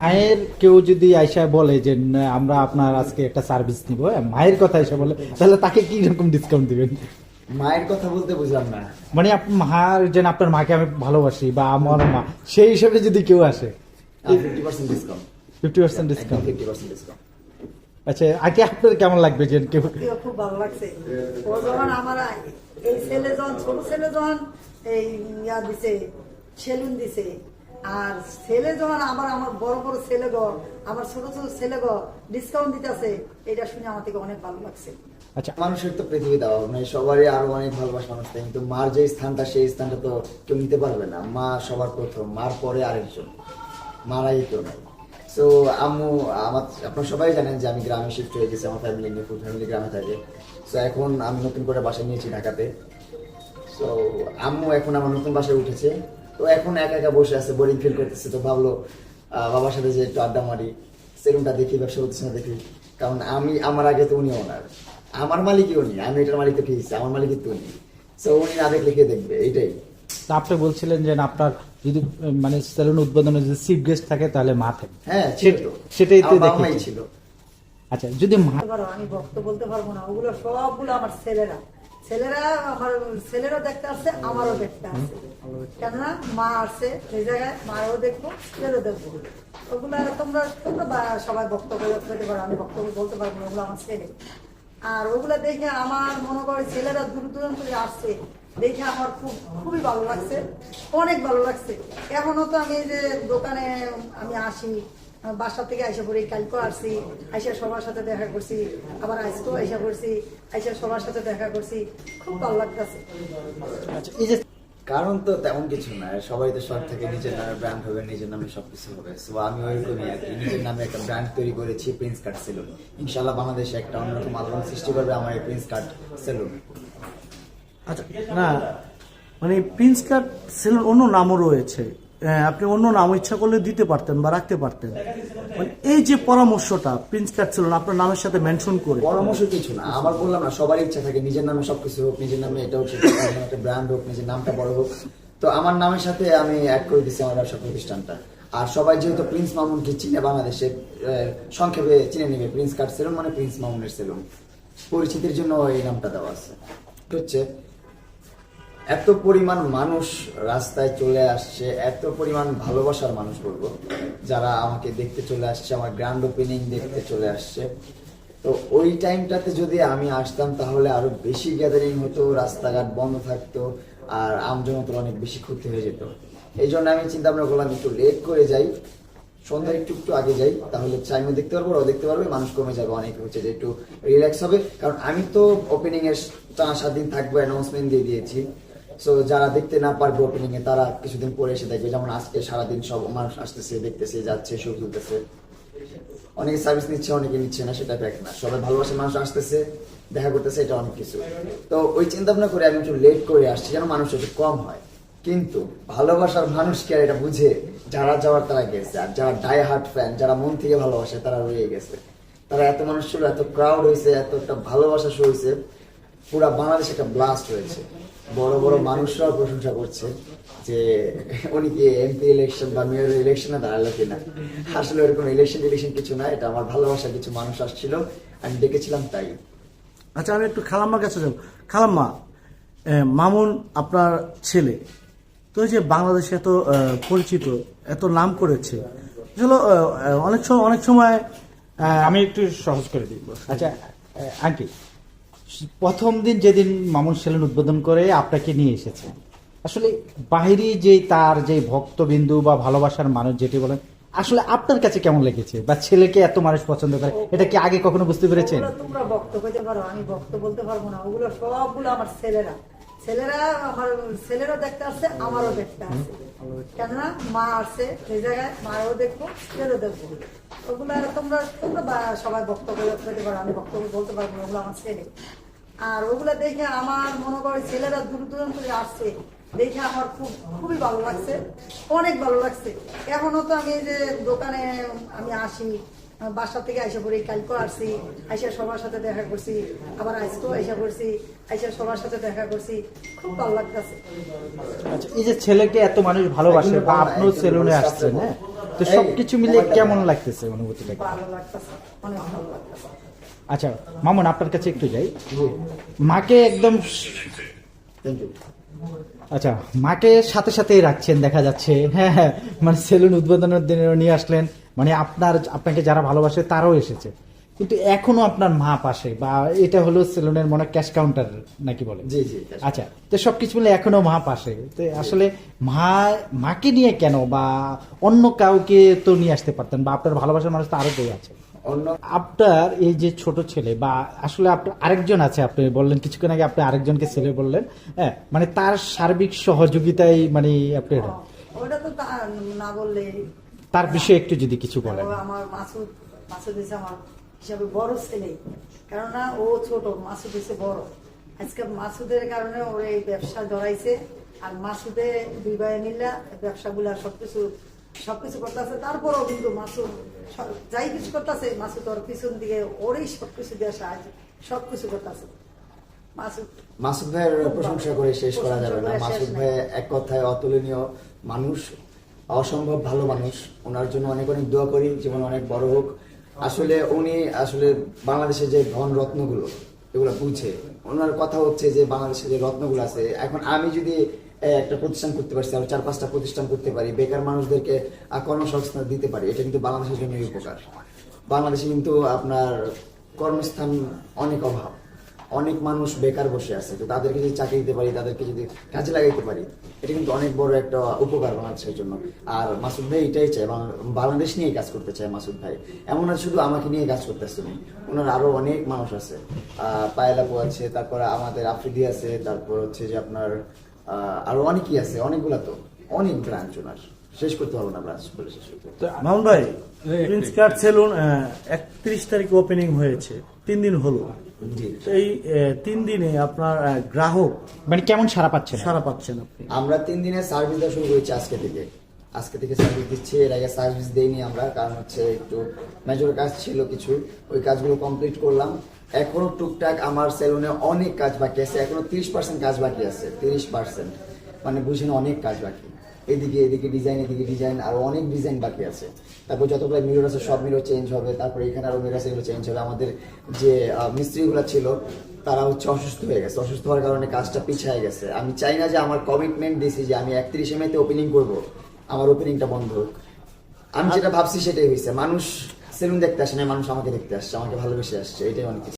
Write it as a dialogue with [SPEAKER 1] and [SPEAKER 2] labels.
[SPEAKER 1] মায়ের কেউ যদি আইসা বলে যে আমরা আপনার আজকে একটা সার্ভিস নিব হ্যাঁ, মায়ের কথা এসে বলে তাহলে তাকে কি রকম ডিসকাউন্ট দিবেন?
[SPEAKER 2] মায়ের কথা বলতে বুঝলাম না।
[SPEAKER 1] মানে মার যেন আপনার মাকে আমি ভালোবাসি বা আমার মা সেই হিসেবে যদি কেউ আসে।
[SPEAKER 2] Fifty percent discount
[SPEAKER 1] fifty percent discount
[SPEAKER 2] fifty percent discount
[SPEAKER 1] আচ্ছা আগে আপনার কেমন লাগবে যে কেউ
[SPEAKER 3] খুব ভালো লাগছে। ও যখন আমার এই ছেলে যখন ছোট ছেলে যখন এই ইয়া দিছে সেলুন দিছে আর ছেলে যখন আমার আমার বড় বড় ছেলে গো আমার ছোট ছোট ছেলে গো ডিসকাউন্ট দিতেছে এটা শুনে আমার থেকে অনেক ভালো লাগছে।
[SPEAKER 1] আচ্ছা
[SPEAKER 2] মানুষের তো পৃথিবী দেওয়া মানে সবারই আরও অনেক ভালোবাসা মানুষ থাকে কিন্তু মার যে স্থানটা, সেই স্থানটা তো কেউ নিতে পারবে না। মা সবার প্রথম, মার পরে আরেকজন, মারাই কেউ নাই। সো আম্মু, আমার, আপনারা সবাই জানেন যে আমি গ্রামে শিফট হয়ে গেছি, আমার ফ্যামিলি নিয়ে ফুল ফ্যামিলি গ্রামে থাকে। সো এখন আমি নতুন করে বাসা নিয়েছি ঢাকাতে। সো আম্মু এখন আমার নতুন বাসায় উঠেছে। তো এখন একা একা বসে আছে বোরিং ফিল করতেছে। তো ভাবলো বাবার সাথে যে একটু আড্ডা মারি সেলুনটা দেখি ব্যবসা করতেছে না দেখি। কারণ আমি আমার আগে তো উনি ওনার আমার মালিকই উনি আমি এটার মালিক তো ঠিক আমার মালিকই তো উনি। সো উনি না দেখলে কে দেখবে? এইটাই।
[SPEAKER 1] আপনি বলছিলেন যে না, আপনার যদি মানে সেলুন উদ্বোধনে যদি চিফ গেস্ট থাকে তাহলে মা থাকে
[SPEAKER 2] হ্যাঁ
[SPEAKER 1] সেটাই তো দেখেছি।
[SPEAKER 2] ছিল।
[SPEAKER 1] আচ্ছা যদি মা
[SPEAKER 3] আমি ভক্ত বলতে পারব না। ওগুলো সবগুলো আমার ছেলেরা। ছেলেরা ছেলেরও দেখতে আসছে আমারও দেখতে আসছে কেননা মা আসছে সেই জায়গায় মারও দেখব, ছেলেরও দেখব। ওগুলো তোমরা তোমরা বা- সবাই বক্তব্য করতে পারো, আমি বক্তব্য বলতে পারব ওগুলো আমার ছেলে। আর ওগুলো দেখে আমার মনে করে ছেলেরা দূর দূরান্ত আসছে, দেখে আমার খুব, খুবই ভালো লাগছে, অনেক ভালো লাগছে। এখনও তো আমি যে দোকানে আমি আসি বাসা থেকে আইসা পড়ি কালকে আসছি আইসা সবার সাথে দেখা করছি আবার আজকেও আইসা করছি আইসা সবার সাথে দেখা করছি খুব ভালো লাগতেছে।
[SPEAKER 1] আচ্ছা এই যে
[SPEAKER 2] কারণ তো তেমন কিছু না সবাই তো শখ থেকে নিজের নামে ব্র্যান্ড হবে নিজের নামে সবকিছু হবে। সো আমি ওইরকমই আর কি নিজের নামে একটা ব্র্যান্ড তৈরি করেছি প্রিন্স কাট সেলুন ইনশাল্লাহ বাংলাদেশে একটা অন্যরকম আলোড়ন সৃষ্টি করবে আমার এই প্রিন্স কাট সেলুন
[SPEAKER 4] আচ্ছা না মানে প্রিন্স কাট সেলুন অন্য নামও রয়েছে। আপনি অন্য নাম ইচ্ছা করলে দিতে পারতেন বা রাখতে পারতেন। মানে এই যে পরামর্শটা, প্রিন্স কাট সেলুন আপনার নামের সাথে মেনশন করে।
[SPEAKER 2] পরামর্শ কিছু না আবার বললাম না সবারই ইচ্ছা থাকে, নিজের নামে সবকিছু হোক, নিজের নামে এটা নামে একটা ব্র্যান্ড হোক, নিজের নামটা বড় হোক। তো আমার নামের সাথে আমি অ্যাড করে দিচ্ছি আমার ব্যবসা প্রতিষ্ঠানটা। আর সবাই যেহেতু প্রিন্স মামুনকে চিনে বাংলাদেশে সংক্ষেপে চিনে নেবে, প্রিন্স কাট সেলুন মানে প্রিন্স মামুনের সেলুন। পরিচিতির জন্য এই নামটা দেওয়া আছে। হচ্ছে? এত পরিমাণ মানুষ রাস্তায় চলে আসছে, এত পরিমাণ ভালোবাসার মানুষ বলব, যারা আমাকে দেখতে চলে আসছে, আমার গ্র্যান্ড ওপেনিং দেখতে চলে আসছে। তো ওই টাইমটাতে যদি আমি আসতাম, তাহলে আরও বেশি গ্যাদারিং হতো, রাস্তাঘাট বন্ধ থাকতো, আর আমজনতার অনেক বেশি ক্ষতি হয়ে যেত। এই জন্য আমি চিন্তা ভাবনা করলাম, একটু লেট করে যাই সন্ধ্যা একটু একটু আগে যাই, তাহলে চাইমও দেখতে পারব, ওরাও দেখতে পারবে, মানুষ কমে যাবে, অনেক হচ্ছে যে একটু রিল্যাক্স হবে। কারণ আমি তো ওপেনিং এর সাত দিন থাকব অ্যানাউন্সমেন্ট দিয়ে দিয়েছি। সো যারা দেখতে না পারবে ওপেনিং এ, তারা কিছুদিন পরে এসে দেখবে। যেমন আজকে সারাদিন সব মানুষ আসতেছে, দেখতেছে, যাচ্ছে শো তুলতেছে অনেকে সার্ভিস নিচ্ছে, অনেকে নিচ্ছে না, সেটা ব্যাক না। সবাই ভালোবাসার মানুষ আসতেছে, দেখা করতেছে, এটা অনেক কিছু। তো ওই চিন্তা ভাবনা করে আমি একটু লেট করে আসছি, যেন মানুষ একটু কম হয়। কিন্তু ভালোবাসার মানুষ কি আর এটা বুঝে, যারা যাওয়ার তারা গেছে। আর যারা ডাই হার্ট ফ্যান যারা মন থেকে ভালোবাসে, তারা রয়ে গেছে। তারা এত মানুষ ছিল এত ক্রাউড হয়েছে এত একটা ভালোবাসা শো হয়েছে, পুরা বাংলাদেশে একটা ব্লাস্ট হয়েছে। বড় বড় মানুষরাও প্রশংসা করছে যে উনি কি এমপি ইলেকশন বা মেয়র ইলেকশনে দাঁড়াল কিনা। আসলে ওরকম ইলেকশন ইলেকশন কিছু না এটা আমার ভালোবাসা কিছু মানুষ আসছিল আমি ডেকেছিলাম তাই।
[SPEAKER 4] আচ্ছা আমি একটু খালাম্মার কাছে যাব। খালাম্মা আহ, মামুন আপনার ছেলে। তো এই যে বাংলাদেশে এত আহ, পরিচিত এত নাম করেছে আসলে অনেক সময় অনেক সময় আহ,
[SPEAKER 1] আমি একটু সহজ করে দিই। আচ্ছা আন্টি প্রথম দিন যেদিন মামুন সেলুন উদ্বোধন করে আপনাকে নিয়ে এসেছে। আসলে বাইরে যে তার যে ভক্তবিন্দু বা ভালোবাসার মানুষ যেটি বলেন আসলে আপনার কাছে কেমন লেগেছে? বা ছেলেকে এত মানুষ পছন্দ করে এটা কি আগে কখনো বুঝতে পেরেছেন?
[SPEAKER 3] তোমরা বক্ত করতে পারো আমি বক্ত বলতে পারব না। ওগুলো সবগুলো আমার ছেলেরা। ছেলেরা আমার ছেলেরও দেখতে আসছে আমারও দেখতে আসছে। কেননা মা আসছে সেই জায়গায় মারও দেখব ছেলেরও দেখব। ওগুলো তোমরা তোমরা সবাই বক্তব্য করতে পারো, আমি বক্তব্য বলতে পারব না, ওগুলো আমার ছেলে। আর ওগুলো দেখে আমার মনে করে ছেলেরা দূর দূরান্ত থেকে আসছে, দেখে আমার খুব, খুবই ভালো লাগছে, অনেক ভালো লাগছে। এখনও তো আমি যে দোকানে আমি আসি বাসা থেকে আইসা পড়ি কালকে আসছি আইসা সবার সাথে দেখা করছি আবার আজকেও আইসা করছি আইসা সবার সাথে দেখা করছি খুব ভালো লাগতেছে।
[SPEAKER 1] আচ্ছা এই যে ছেলেকে এত মানুষ ভালোবাসে বা
[SPEAKER 2] বড়
[SPEAKER 1] সেলুনে আসছেন হ্যাঁ? তো সবকিছু মিলে কেমন লাগতেছে অনুভূতিটা?
[SPEAKER 3] ভালো লাগতেছে অনেক ভালো লাগতেছে।
[SPEAKER 1] আচ্ছা মামুন আপনার কাছে একটু যাই। মাকে একদম আচ্ছা মাকে সাথে সাথেই রাখছেন দেখা যাচ্ছে। হ্যাঁ হ্যাঁ মানে সেলুন উদ্বোধনের দিনে নিয়ে আসলেন। মানে আপনার আপনাকে যারা ভালোবাসে তারাও এসেছে। কিন্তু এখনও আপনার মা পাশে বা এটা হলো সেলুনের মনে ক্যাশ কাউন্টার নাকি বলে?
[SPEAKER 2] জি জি
[SPEAKER 1] আচ্ছা তো সবকিছু মিলে এখনও মা পাশে তো আসলে মা মাকে নিয়ে কেন বা অন্য কাউকে তো নিয়ে আসতে পারতেন বা আপনার ভালোবাসার মানুষ তো আরও কেউ আছে?
[SPEAKER 2] অন্য
[SPEAKER 1] আপনার এই যে ছোট ছেলে বা আসলে আপনার আরেকজন আছে আপনি বললেন কিছুক্ষণ আগে আপনি আরেকজনকে ছেলে বললেন হ্যাঁ মানে তার সার্বিক সহযোগিতায় মানে আপনি
[SPEAKER 3] ওটা তো না বললে
[SPEAKER 1] তার বিষয়ে একটু যদি কিছু বলেন।
[SPEAKER 3] আমার মাসুদ মাসুদ হচ্ছে আমার হিসাবে বড় ছেলে। কেননা ও ছোট মাসুদ হচ্ছে বড়। আজকে মাসুদের কারণে ওর এই ব্যবসা জড়াইছে আর মাসুদে দুই ভাই মিল্লা ব্যবসাগুলা সবকিছু সবকিছু করতেছে। তারপরেও কিন্তু মাসুদ যাই কিছু করতেছে মাসুদ ওর পিছন দিকে ওরই সবকিছু দেওয়া সাহায্য সবকিছু করতেছে। মাসুদ।
[SPEAKER 2] ভাইয়ের প্রশংসা করে শেষ করা যাবে না। মাসুদ ভাই এক কথায় অতুলনীয় মানুষ অসম্ভব ভালো মানুষ। ওনার জন্য অনেক অনেক দোয়া করি জীবন অনেক বড় হোক। আসলে উনি আসলে বাংলাদেশে যে ধন রত্নগুলো এগুলো বুঝে। ওনার কথা হচ্ছে যে বাংলাদেশে যে রত্নগুলো আছে এখন আমি যদি একটা প্রতিষ্ঠান করতে পারছি আর চার পাঁচটা প্রতিষ্ঠান করতে পারি। বেকার মানুষদেরকে কর্মসংস্থান দিতে পারি। এটা কিন্তু বাংলাদেশের জন্য উপকার। বাংলাদেশে কিন্তু আপনার কর্মস্থান অনেক অভাব। অনেক মানুষ বেকার বসে আছে। তো তাদেরকে যদি চাকরি দিতে পারি তাদেরকে যদি কাজে লাগাইতে পারি এটা কিন্তু অনেক বড় একটা উপকার বাংলাদেশের জন্য। আর মাসুদ ভাই এটাই চায় বাংলাদেশ নিয়ে কাজ করতে চায় মাসুদ ভাই। এমন না শুধু আমাকে নিয়ে কাজ করতেছে উনি ওনার আরও অনেক মানুষ আছে। আহ, পায়েল আপু আছে তারপরে আমাদের আফ্রিদি আছে তারপর হচ্ছে যে আপনার আরও অনেকই আছে অনেকগুলা তো। অনেক ব্রাঞ্চ ওনার। শেষ করতে পারব না ব্রাঞ্চ বলে শেষ করতে
[SPEAKER 4] মামুন ভাই প্রিন্স কার্ড সেলুন একত্রিশ তারিখ ওপেনিং হয়েছে তিন দিন হলো।
[SPEAKER 2] জি।
[SPEAKER 4] এই তিন দিনে আপনার গ্রাহক
[SPEAKER 1] মানে কেমন সারা পাচ্ছেন?
[SPEAKER 4] সারা পাচ্ছেন আপনি।
[SPEAKER 2] আমরা তিন দিনের সার্ভিস দেওয়া শুরু করেছি আজকে থেকে। আজকে থেকে সার্ভিস দিচ্ছি এর আগে সার্ভিস দেইনি আমরা কারণ হচ্ছে একটু মেজর কাজ ছিল কিছু। ওই কাজগুলো কমপ্লিট করলাম। এখনও টুকটাক আমার সেলুনে অনেক কাজ বাকি আছে, এখনও তিরিশ পার্সেন্ট কাজ বাকি আছে, তিরিশ পার্সেন্ট মানে বুঝেন অনেক কাজ বাকি। এদিকে এদিকে ডিজাইন এদিকে ডিজাইন আর অনেক ডিজাইন বাকি আছে। তারপর যতগুলো মিরর আছে, সব মিরর চেঞ্জ হবে। তারপরে এখানে আরও মিরর আছে চেঞ্জ হবে। আমাদের যে মিস্ত্রিগুলো ছিল, তারা হচ্ছে অসুস্থ হয়ে গেছে। অসুস্থ হওয়ার কারণে কাজটা পিছিয়ে গেছে। আমি চাই না যে আমার কমিটমেন্ট দিছি যে আমি একত্রিশে মেতে ওপেনিং করব। আমার ওপেনিংটা বন্ধ হোক। আমি যেটা ভাবছি সেটাই হয়েছে। মানুষ সেলুন দেখতে আসে না, মানুষ আমাকে দেখতে আসছে, আমাকে ভালোবেসে আসছে। এটাই অনেক